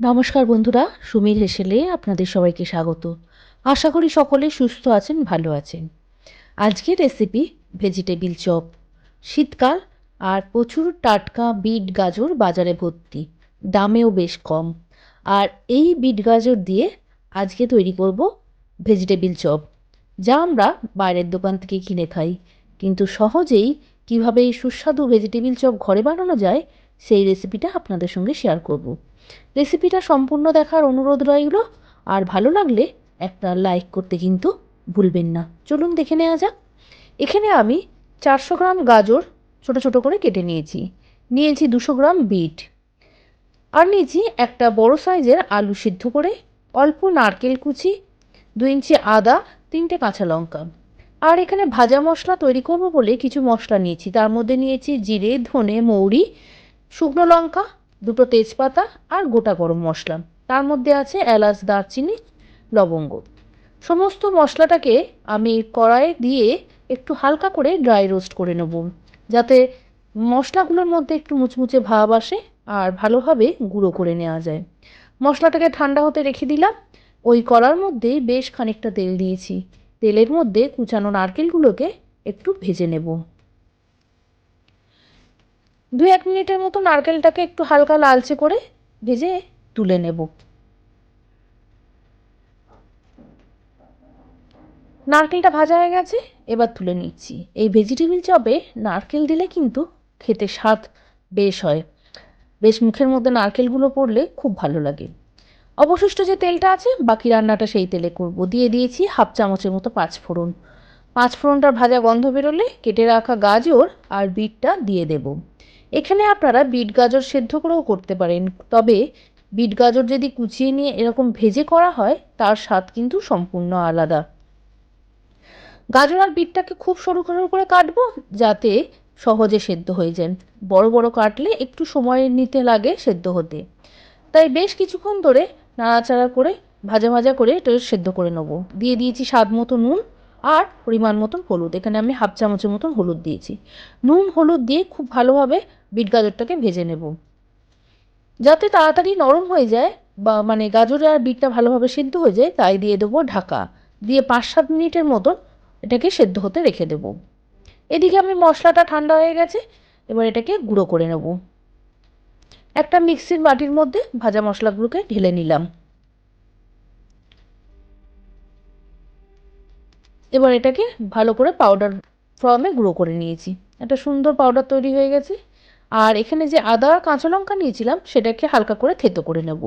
নমস্কার বন্ধুরা, সুমির হেসেলে আপনাদের সবাইকে স্বাগত। আশা করি সকলে সুস্থ আছেন, ভালো আছেন। আজকের রেসিপি ভেজিটেবিল চপ। শীতকাল আর প্রচুর টাটকা বিট গাজর বাজারে ভর্তি, দামেও বেশ কম। আর এই বিট গাজর দিয়ে আজকে তৈরি করব ভেজিটেবিল চপ, যা আমরা বাইরের দোকান থেকে কিনে খাই। কিন্তু সহজেই কীভাবে এই সুস্বাদু ভেজিটেবিল চপ ঘরে বানানো যায়, সেই রেসিপিটা আপনাদের সঙ্গে শেয়ার করব। রেসিপিটা সম্পূর্ণ দেখার অনুরোধ রইল। আর ভালো লাগলে একটা লাইক করতে কিন্তু ভুলবেন না। চলুন দেখে নেওয়া যাক। এখানে আমি চারশো গ্রাম গাজর ছোট ছোট করে কেটে নিয়েছি। নিয়েছি দুশো গ্রাম বিট। আর নিয়েছি একটা বড় সাইজের আলু সিদ্ধ করে, অল্প নারকেল কুচি, দু ইঞ্চি আদা, তিনটে কাঁচা লঙ্কা। আর এখানে ভাজা মশলা তৈরি করব বলে কিছু মশলা নিয়েছি। তার মধ্যে নিয়েছি জিরে, ধনে, মৌরি, শুকনো লঙ্কা দুটো তেজপাতা আর গোটা গরম মশলা। তার মধ্যে আছে এলাচ, দারচিনি, লবঙ্গ। সমস্ত মশলাটাকে আমি কড়াইয়ে দিয়ে একটু হালকা করে ড্রাই রোস্ট করে নেব। যাতে মশলাগুলোর মধ্যে একটু মুচমুচে ভাব আসে আর ভালোভাবে গুঁড়ো করে নেওয়া যায়। মশলাটাকে ঠান্ডা হতে রেখে দিলাম। ওই কড়ার মধ্যেই বেশ খানিকটা তেল দিয়েছি। তেলের মধ্যে কুচানো নারকেলগুলোকে একটু ভেজে নেব। দু এক মিনিটের মতো নারকেলটাকে একটু হালকা লালচে করে ভেজে তুলে নেব। নারকেলটা ভাজা হয়ে গেছে, এবার তুলে নিচ্ছি। এই ভেজিটেবিল চপে নারকেল দিলে কিন্তু খেতে স্বাদ বেশ হয়। বেশ মুখের মধ্যে নারকেলগুলো পড়লে খুব ভালো লাগে। অবশিষ্ট যে তেলটা আছে, বাকি রান্নাটা সেই তেলে করব। দিয়ে দিয়েছি হাফ চামচের মতো পাঁচ ফোড়ন। পাঁচ ফোড়নটার ভাজা গন্ধ বেরোলে কেটে রাখা গাজর আর বিটটা দিয়ে দেব। এখানে আপনারা বিট গাজর সেদ্ধ করেও করতে পারেন। তবে বিট গাজর যদি কুচিয়ে নিয়ে এরকম ভেজে করা হয়, তার স্বাদ কিন্তু সম্পূর্ণ আলাদা। গাজর আর বিটটাকে খুব সরু সরু করে কাটবো, যাতে সহজে সেদ্ধ হয়ে যায়। বড় বড় কাটলে একটু সময় নিতে লাগে সেদ্ধ হতে। তাই বেশ কিছুক্ষণ ধরে নাড়াচাড়া করে ভাজা ভাজা করে এটা সেদ্ধ করে নেব। দিয়ে দিয়েছি স্বাদ মতো নুন আর পরিমাণ মতন হলুদ। এখানে আমি হাফ চামচের মতন হলুদ দিয়েছি। নুন হলুদ দিয়ে খুব ভালোভাবে বিট গাজরটাকে ভেজে নেব। যাতে তাড়াতাড়ি নরম হয়ে যায় বা মানে গাজর আর বিটটা ভালোভাবে সিদ্ধ হয়ে যায়, তাই দিয়ে দেবো ঢাকা। দিয়ে পাঁচ সাত মিনিটের মতন এটাকে সেদ্ধ হতে রেখে দেব। এদিকে আমি মশলাটা ঠান্ডা হয়ে গেছে, এবার এটাকে গুঁড়ো করে নেব। একটা মিক্সির বাটির মধ্যে ভাজা মশলাগুলোকে ঢেলে নিলাম। এবার এটাকে ভালো করে পাউডার ফর্মে গুঁড়ো করে নিয়েছি। একটা সুন্দর পাউডার তৈরি হয়ে গেছে। আর এখানে যে আদা আর কাঁচা লঙ্কা নিয়েছিলাম, সেটাকে হালকা করে থেতো করে নেব।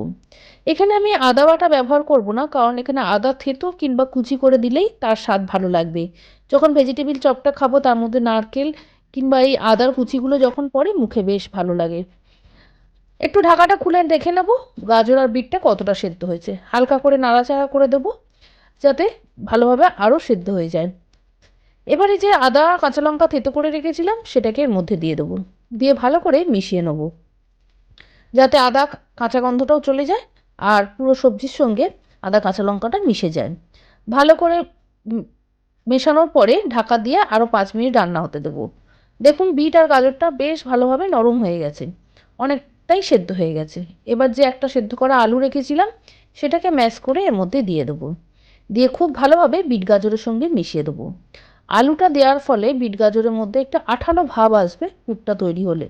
এখানে আমি আদা বাটা ব্যবহার করব না, কারণ এখানে আদা থেতো কিংবা কুচি করে দিলেই তার স্বাদ ভালো লাগবে। যখন ভেজিটেবিল চপটা খাব, তার মধ্যে নারকেল কিংবা এই আদার কুচিগুলো যখন পড়ে, মুখে বেশ ভালো লাগে। একটু ঢাকাটা খুলে দেখে নেব, গাজর আর বিটটা কতটা সেদ্ধ হয়েছে। হালকা করে নাড়াচাড়া করে দেবো, যাতে ভালোভাবে আরও সেদ্ধ হয়ে যায়। এবারে যে আদা কাঁচা লঙ্কা থেতো করে রেখেছিলাম, সেটাকে এর মধ্যে দিয়ে দেবো। দিয়ে ভালো করে মিশিয়ে নেব। যাতে আদা কাঁচা গন্ধটাও চলে যায় আর পুরো সবজির সঙ্গে আদা কাঁচা লঙ্কাটা মিশে যায়। ভালো করে মেশানোর পরে ঢাকা দিয়ে আরও পাঁচ মিনিট রান্না হতে দেবো। দেখুন বিট আর গাজরটা বেশ ভালোভাবে নরম হয়ে গেছে। অনেকটাই সেদ্ধ হয়ে গেছে। এবার যে একটা সেদ্ধ করা আলু রেখেছিলাম, সেটাকে ম্যাশ করে এর মধ্যে দিয়ে দেবো। দিয়ে খুব ভালোভাবে বিট গাজরের সঙ্গে মিশিয়ে দেবো। আলুটা দেওয়ার ফলে বিট গাজরের মধ্যে একটা আঠালো ভাব আসবে পুরটা তৈরি হলে।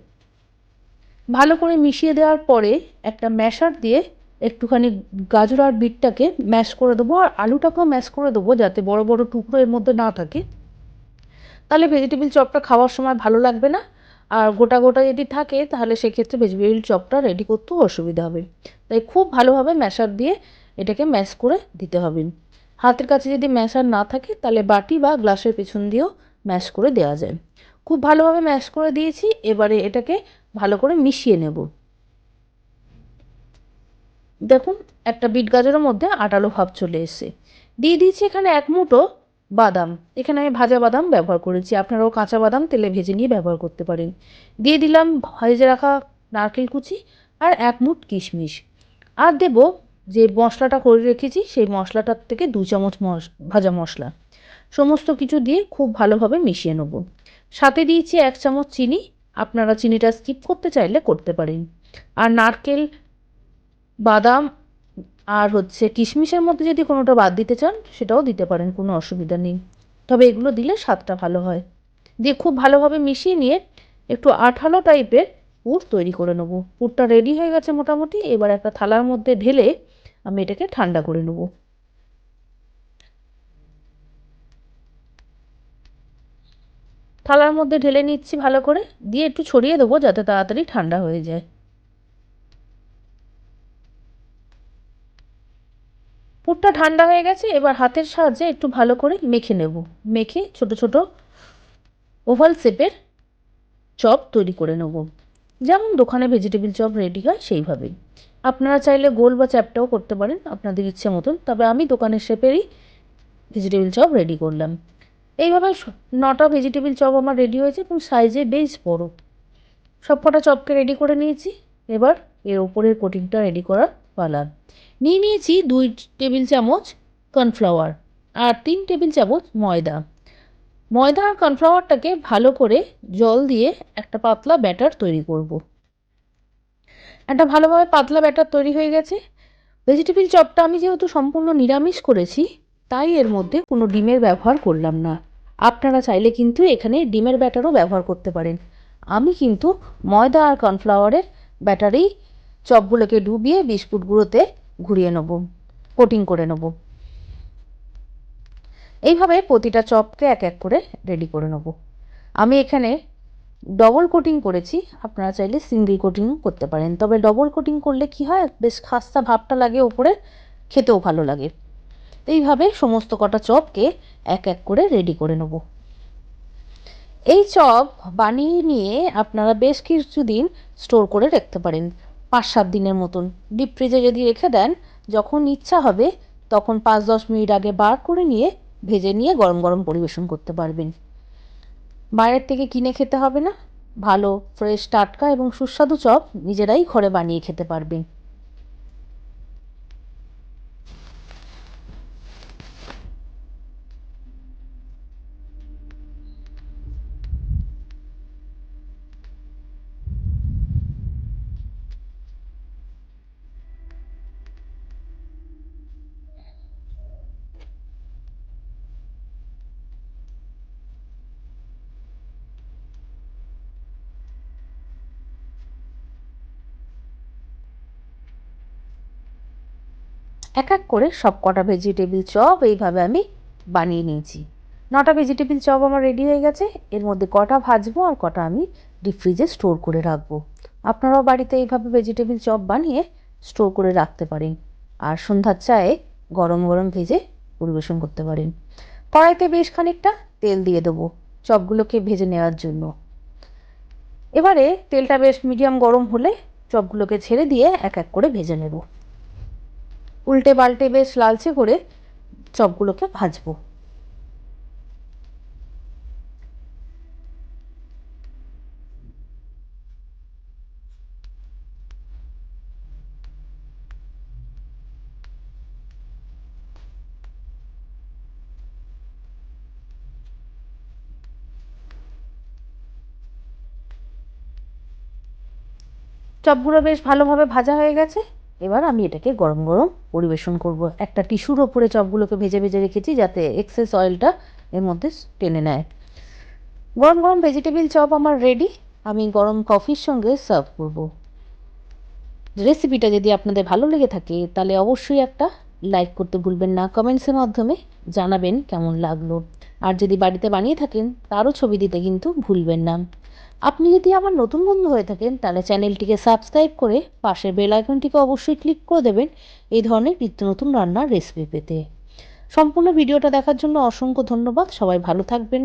ভালো করে মিশিয়ে দেওয়ার পরে একটা ম্যাশার দিয়ে একটুখানি গাজর আর বিটটাকে ম্যাশ করে দেবো আর আলুটাকেও ম্যাশ করে দেবো যাতে বড় বড় টুকরো এর মধ্যে না থাকে। তাহলে ভেজিটেবিল চপটা খাওয়ার সময় ভালো লাগবে না। আর গোটা গোটা যদি থাকে, তাহলে সেক্ষেত্রে ভেজিটেবিল চপটা রেডি করতেও অসুবিধা হবে। তাই খুব ভালোভাবে ম্যাশার দিয়ে এটাকে ম্যাশ করে দিতে হবে। হাতের কাছে যদি ম্যাশার না থাকে, তাহলে বাটি বা গ্লাসের পেছন দিয়েও ম্যাশ করে দেওয়া যায়। খুব ভালোভাবে ম্যাশ করে দিয়েছি, এবারে এটাকে ভালো করে মিশিয়ে নেব। দেখুন, একটা বিট গাজরের মধ্যে আটালো ভাব চলে এসছে। দিয়ে দিয়েছি এখানে এক মুঠো বাদাম। এখানে আমি ভাজা বাদাম ব্যবহার করেছি। আপনারাও কাঁচা বাদাম তেলে ভেজে নিয়ে ব্যবহার করতে পারেন। দিয়ে দিলাম ভেজে রাখা নারকেল কুচি আর এক মুঠ কিশমিশ। আর দেব যে মশলাটা করে রেখেছি, সেই মশলাটার থেকে দু চামচ মশ, ভাজা মশলা। সমস্ত কিছু দিয়ে খুব ভালোভাবে মিশিয়ে নেব। সাথে দিয়েছি এক চামচ চিনি। আপনারা চিনিটা স্কিপ করতে চাইলে করতে পারেন। আর নারকেল, বাদাম আর হচ্ছে কিশমিশের মধ্যে যদি কোনোটা বাদ দিতে চান, সেটাও দিতে পারেন, কোনো অসুবিধা নেই। তবে এগুলো দিলে স্বাদটা ভালো হয়। দিয়ে খুব ভালোভাবে মিশিয়ে নিয়ে একটু আঠালো টাইপের পুর তৈরি করে নেব। পুরটা রেডি হয়ে গেছে মোটামুটি। এবার একটা থালার মধ্যে ঢেলে আমি এটাকে ঠান্ডা করে নেব। থালার মধ্যে ঢেলে নিচ্ছি ভালো করে, দিয়ে একটু ছড়িয়ে দেবো যাতে তাড়াতাড়ি ঠান্ডা হয়ে যায়। পুরটা ঠান্ডা হয়ে গেছে, এবার হাতের সাহায্যে একটু ভালো করে মেখে নেব। মেখে ছোট ছোট ওভাল শেপের চপ তৈরি করে নেব। যেমন দোকানে ভেজিটেবিল চপ রেডি হয় সেইভাবেই। আপনারা চাইলে গোল বা চ্যাপটাও করতে পারেন আপনাদের ইচ্ছে মতন। তবে আমি দোকানের শেপেরই ভেজিটেবিল চপ রেডি করলাম। এইভাবে নটা ভেজিটেবিল চপ আমার রেডি হয়েছে এবং সাইজে বেশ বড়। সব কটা চপকে রেডি করে নিয়েছি। এবার এর ওপরের কোটিংটা রেডি করার পালা। নিয়ে নিয়েছি দুই টেবিল চামচ কর্নফ্লাওয়ার আর তিন টেবিল চামচ ময়দা। ময়দা আর কর্নফ্লাওয়ারটাকে ভালো করে জল দিয়ে একটা পাতলা ব্যাটার তৈরি করব। একটা ভালোভাবে পাতলা ব্যাটার তৈরি হয়ে গেছে। ভেজিটেবিল চপটা আমি যেহেতু সম্পূর্ণ নিরামিষ করেছি, তাই এর মধ্যে কোনো ডিমের ব্যবহার করলাম না। আপনারা চাইলে কিন্তু এখানে ডিমের ব্যাটারও ব্যবহার করতে পারেন। আমি কিন্তু ময়দা আর কর্নফ্লাওয়ারের ব্যাটারেই চপগুলোকে ডুবিয়ে বিস্কুট গুঁড়োতে ঘুরিয়ে নেব, কোটিং করে নেব। এইভাবে প্রতিটা চপকে এক এক করে রেডি করে নেব। আমি এখানে ডবল কোটিং করেছি, আপনারা চাইলে সিঙ্গেল কোটিংও করতে পারেন। তবে ডবল কোটিং করলে কি হয়, বেশ খাস্তা ভাবটা লাগে ওপরে, খেতেও ভালো লাগে। এইভাবে সমস্ত কটা চপকে এক এক করে রেডি করে নেব। এই চপ বানিয়ে নিয়ে আপনারা বেশ কিছুদিন স্টোর করে রাখতে পারেন পাঁচ সাত দিনের মতন। ডিপ ফ্রিজে যদি রেখে দেন, যখন ইচ্ছা হবে, তখন পাঁচ দশ মিনিট আগে বার করে নিয়ে, ভেজে নিয়ে গরম গরম পরিবেশন করতে পারবেন। বাইরের থেকে কিনে খেতে হবে না? ভালো ফ্রেশ টাটকা এবং সুস্বাদু চপ নিজেরাই ঘরে বানিয়ে খেতে পারবেন এক এক করে সব কটা ভেজিটেবিল চপ এইভাবে আমি বানিয়ে নিয়েছি। নটা ভেজিটেবিল চপ আমার রেডি হয়ে গেছে। এর মধ্যে কটা ভাজবো আর কটা আমি ডিপ ফ্রিজে স্টোর করে রাখব। আপনারাও বাড়িতে এইভাবে ভেজিটেবিল চপ বানিয়ে স্টোর করে রাখতে পারেন। আর সন্ধ্যার চায়ে গরম গরম ভেজে পরিবেশন করতে পারেন। কড়াইতে বেশ খানিকটা তেল দিয়ে দেবো চপগুলোকে ভেজে নেওয়ার জন্য। এবারে তেলটা বেশ মিডিয়াম গরম হলে চপগুলোকে ছেড়ে দিয়ে এক এক করে ভেজে নেব। উল্টে পাল্টে বেশ লালচে করে চপগুলোকে ভাজবো। চপগুলো বেশ ভালোভাবে ভাজা হয়ে গেছে। এবার আমি এটাকে গরম গরম পরিবেশন করব। একটা টিস্যুর ওপরে চপগুলোকে ভেজে ভেজে রেখেছি যাতে এক্সেস অয়েলটা এর মধ্যে টেনে নেয়। গরম গরম ভেজিটেবিল চপ আমার রেডি আমি গরম কফির সঙ্গে সার্ভ করব। রেসিপিটা যদি আপনাদের ভালো লেগে থাকে, তাহলে অবশ্যই একটা লাইক করতে ভুলবেন না। কমেন্টসের মাধ্যমে জানাবেন কেমন লাগল। আর যদি বাড়িতে বানিয়ে থাকেন, তারও ছবি দিতে কিন্তু ভুলবেন না। আপনি যদি আমার নতুন বন্ধু হয়ে থাকেন, তাহলে চ্যানেলটিকে সাবস্ক্রাইব করে পাশের বেল আইকনটিকে অবশ্যই ক্লিক করে দেবেন এই ধরনের নিত্য নতুন রান্নার রেসিপি পেতে। সম্পূর্ণ ভিডিওটা দেখার জন্য অসংখ্য ধন্যবাদ। সবাই ভালো থাকবেন।